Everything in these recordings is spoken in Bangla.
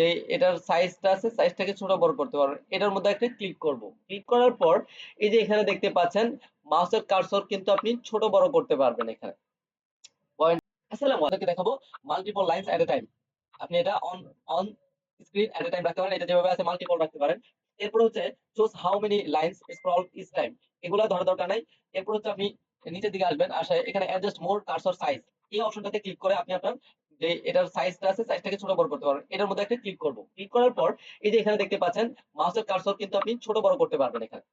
যে এটার সাইজটা আছে সাইজটাকে ছোট বড় করতে পারবেন এটার মধ্যে একটা ক্লিক করব। ক্লিক করার পর এই যে এখানে দেখতে পাচ্ছেন মাউসের কার্সর কিন্তু আপনি ছোট বড় করতে পারবেন এখানে। পয়েন্ট আসসালামু আলাইকুম দেখাবো multiple lines at a time আপনি এটা on on screen at a time রাখতে পারেন। এটা যেভাবে আছে মাল্টিপল রাখতে পারেন। এরপর হচ্ছে choose how many lines scroll each time এগুলা ধরা দরকার নাই। এরপর হচ্ছে আপনি নিচের দিকে আসবেন, আসে এখানে অ্যাডজাস্ট মোর কার্সর সাইজ এই অপশনটাতে ক্লিক করে আপনি আপনার যে এটার সাইজটা আছে সাইজটাকে ছোট বড় করতে পারবেন। এটার মধ্যে একটা ক্লিক করব। ক্লিক করার পর এই যে এখানে দেখতে পাচ্ছেন মাউসের কার্সর কিন্তু আপনি ছোট বড় করতে পারবেন এখানে।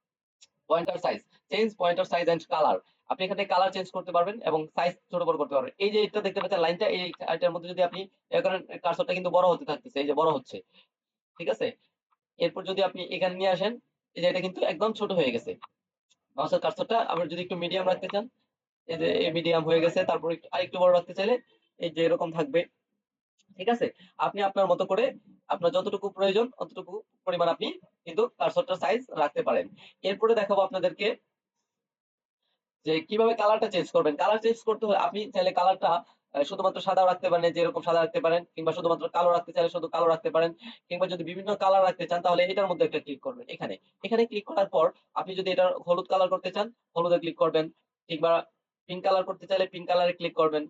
Pointer size change pointer size and colour আপনি এখানে কালার চেঞ্জ করতে পারবেন এবং সাইজ ছোট বড় করতে পারবেন। এই যে এটা দেখতে পাচ্ছেন লাইনটা এই এটার মধ্যে যদি আপনি এ করেন কার্সরটা কিন্তু বড় হতে থাকতেছে, এই যে বড় হচ্ছে। ঠিক আছে? এরপর যদি আপনি এখানে নিয়ে আসেন, এই যে এটা কিন্তু একদম ছোট হয়ে গেছে। মাউসের কার্সরটা আবার যদি একটু মিডিয়াম রাখতে চান, এই যে মিডিয়াম হয়ে গেছে, তারপর একটু আরেকটু বড় রাখতে চাইলে এই যে এরকম থাকবে, ঠিক আছে? আপনি আপনার মতো করে আপনার যতটুকু প্রয়োজন, অতটুকু পরিমাণ আপনি কিন্তু কার্সরটার সাইজ রাখতে পারেন। এরপরে দেখাবো আপনাদেরকে যে কীভাবে কালারটা চেঞ্জ করবেন। কালার চেঞ্জ করতে হলে আপনি চাইলে কালারটা শুধুমাত্র সাদা রাখতে পারেন, যেরকম সাদা রাখতে পারেন, কিংবা শুধুমাত্র কালো রাখতে চাইলে শুধু কালো রাখতে পারেন, কিংবা যদি বিভিন্ন কালার রাখতে চান তাহলে এটার মধ্যে একটা ক্লিক করবেন। এখানে এখানে ক্লিক করার পর আপনি যদি এটা হলুদ কালার করতে চান, হলুদে ক্লিক করবেন, কিংবা পিঙ্ক কালার করতে চাইলে পিঙ্ক কালারে ক্লিক করবেন।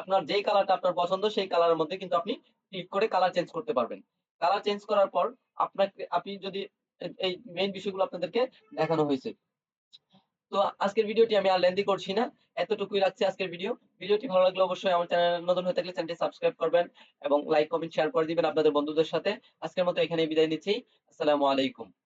আপনার যেই কালারটা আপনার পছন্দ, সেই কালারের মধ্যে কিন্তু আপনি ক্লিক করে কালার চেঞ্জ করতে পারবেন। কালার চেঞ্জ করার পর আপনাকে, আপনি যদি এই মেইন বিষয়গুলো আপনাদেরকে দেখানো হয়েছে। তো আজকের ভিডিওটি আমি আর লেন্দি করছি না, এতটুকুই রাখছি আজকের ভিডিও। ভিডিওটি ভালো লাগলে অবশ্যই আমার চ্যানেল নতুন হয়ে থাকলে চ্যানেলটি সাবস্ক্রাইব করবেন এবং লাইক কমেন্ট শেয়ার করে দিবেন আপনাদের বন্ধুদের সাথে। আজকের মতো এখানেই বিদায় নিচ্ছি। আসসালামু আলাইকুম।